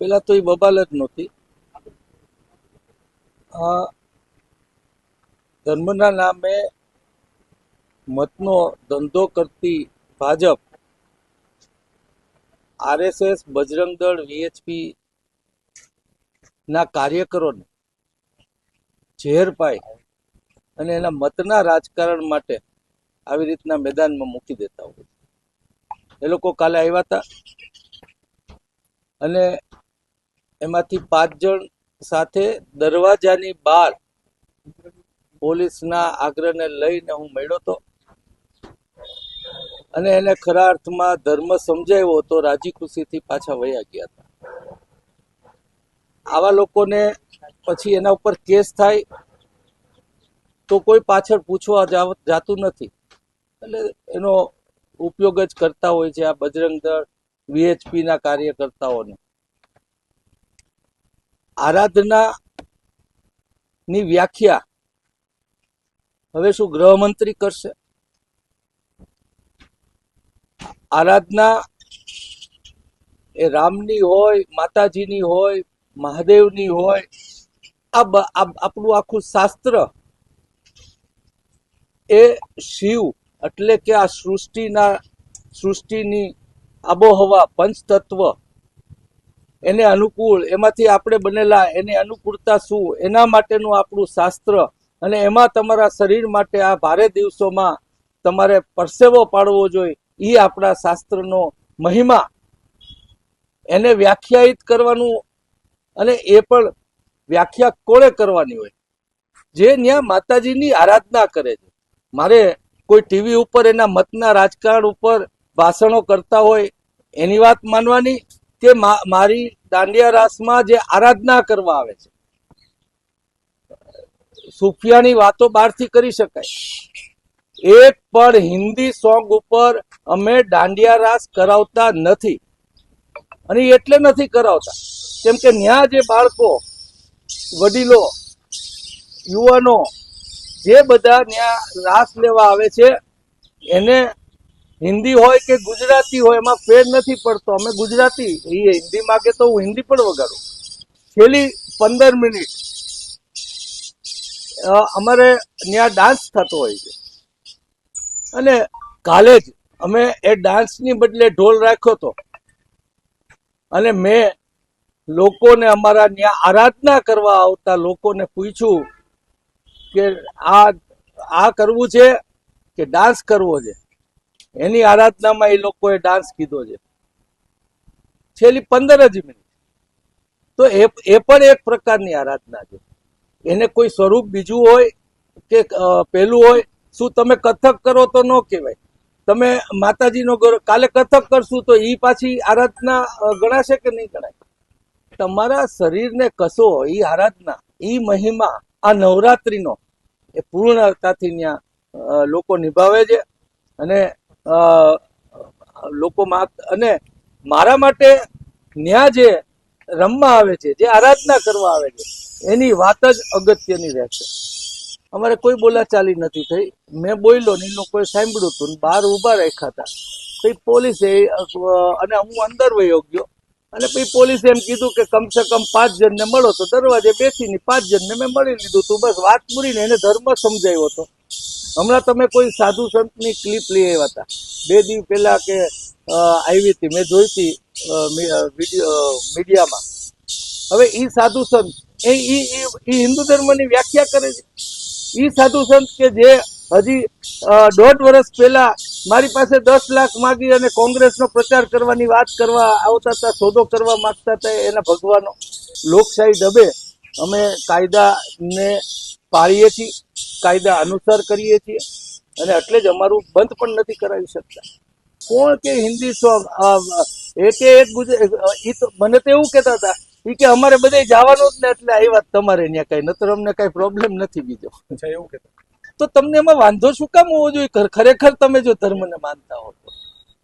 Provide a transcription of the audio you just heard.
પેલા તો એ બબાલ નહોતી. ધર્મના નામે મતનો ધંધો કરતી ભાજપ આરએસએસ, બજરંગ દળ, વીએચપી ના કાર્યકરોને ઝેર પાઈ અને એના મતના રાજકારણ માટે આવી રીતના મેદાનમાં મૂકી દેતા હોય. એ લોકો કાલે આવ્યા હતા અને એમાંથી પાંચ જણ સાથે દરવાજાની બહાર પોલીસના આગ્રહને લઈને હું મળ્યો હતો. અને એને ખરા અર્થમાં ધર્મ સમજાવ્યો તો રાજી ખુશીથી પાછા વયા ગયા હતા. આવા લોકોને પછી એના ઉપર કેસ થાય તો કોઈ પાછળ પૂછવા જાતું નથી. એટલે એનો ઉપયોગ જ કરતા હોય છે આ બજરંગ દળ વીએચપી ના કાર્યકર્તાઓને. આરાધના ની વ્યાખ્યા હવે શું ગૃહમંત્રી કરશે? આરાધના એ રામની હોય, માતાજીની હોય, મહાદેવની હોય, આ આ- આપણું આખું શાસ્ત્ર એ શિવ એટલે કે આ સૃષ્ટિના, સૃષ્ટિની આબોહવા, પંચતત્વ એને અનુકૂળ, એમાંથી આપણે બનેલા એની અનુકૂળતા શું, એના માટેનું આપણું શાસ્ત્ર અને એમાં તમારા શરીર માટે આ ભારે દિવસોમાં તમારે પરસેવો પાડવો જોઈએ એ આપણા શાસ્ત્રનો મહિમા. એને વ્યાખ્યાયિત કરવાનું અને એ પણ વ્યાખ્યા કોણે કરવાની હોય? જે ત્યાં માતાજીની આરાધના કરે છે. મારે કોઈ ટીવી ઉપર એના મતના રાજકારણ ઉપર ભાષણો કરતા હોય, એની વાત માનવાની મા- મારી દાંડિયા રાસમાં જે આરાધના કરવા આવે છે. સુફિયાની વાતો બહારથી કરી શકાય. એક પણ હિન્દી સોંગ ઉપર અમે દાંડિયા રાસ કરાવતા નથી. અને એટલે નથી કરાવતા. કેમ કે ન્યા જે બાળકો, વડીલો, યુવાનો જે બધા ત્યાં રાસ લેવા આવે છે, એને હિન્દી હોય કે ગુજરાતી હોય, એમાં ફેર નથી પડતો. અમે ગુજરાતી. એ હિન્દી માગે તો હું હિન્દી પણ વગાડું. છેલ્લી પંદર મિનિટ અમારે ત્યાં ડાન્સ થતો હોય છે. અને કાલે જ અમે એ ડાન્સની બદલે ઢોલ રાખ્યો હતો. અને મેં લોકોને અમારા ત્યાં આરાધના કરવા આવતા લોકોને પૂછ્યું કે આ આ કરવું છે કે ડાન્સ કરવો છે? એની આરાધનામાં એ લોકોએ ડાન્સ કીધો છે. છેલ્લી પંદર જ મિનિટ તો એ એ પણ એક પ્રકારની આરાધના છે. એને કોઈ સ્વરૂપ બીજું હોય કે પેલું હોય, શું તમે કથક કરો તો ન કહેવાય. તમે માતાજીનો કાલે કથક કરશું તો એ પાછી આરાધના ગણાશે કે નહીં ગણાય? તમારા શરીરને કસો એ આરાધના એ મહિમા, આ નવરાત્રિનો એ પૂર્ણતાથી ત્યાં લોકો નિભાવે છે. અને અ, લોકો મા- અને મારા માટે ન્યા જે રમવા આવે છે જે આરાધના કરવા આવે છે એની વાત જ અગત્યની રહેશે. અમારે કોઈ બોલાચાલી નથી થઈ. મેં બોલ્યો ને એ લોકોએ સાંભળ્યું હતું બહાર ઊભા રાખ્યા હતા. પછી પોલીસે અને હું અંદર વયો ગયો. અને પછી પોલીસે એમ કીધું કે કમસે કમ પાંચ જણને મળો. તો દરવાજે બેસીને પાંચ જણને મેં મળી લીધું તું. બસ વાત પૂરીને એને ધર્મ સમજાવ્યો હતો. હમણાં તમે કોઈ સાધુ સંતની ક્લિપ લઈ આવ્યા હતા. બે દિવસ પહેલા કે આવી હતી. મેં જોઈ હતી મીડિયામાં. હવે એ સાધુ સંત, એ હિન્દુ ધર્મની વ્યાખ્યા કરે છે. એ સાધુ સંત કે જે હજી દોઢ વર્ષ પહેલા મારી પાસે દસ લાખ માગી અને કોંગ્રેસનો પ્રચાર કરવાની વાત કરવા આવતા હતા, સોદો કરવા માગતા હતા એના ભગવાનો. લોકશાહી ડબે અમે કાયદાને પાળીએ છીએ. કાયદા અનુસાર કરીએ છીએ અને એટલે જ અમારું બંધ પણ નથી કરાવી શકતા. કોણ કે હિન્દી સોંગ એકે એક ગુજરાત તો મને તો એવું કહેતા હતા એ કે અમારે બધે જવાનું જ ને એટલે આવ્યા વાત તમારે ત્યાં કઈ નતર અમને કઈ પ્રોબ્લેમ નથી બીજો. એવું તો તમને એમાં વાંધો શું? કામ હોવો જોઈએ? ખરેખર તમે જો ધર્મને માનતા હો તો.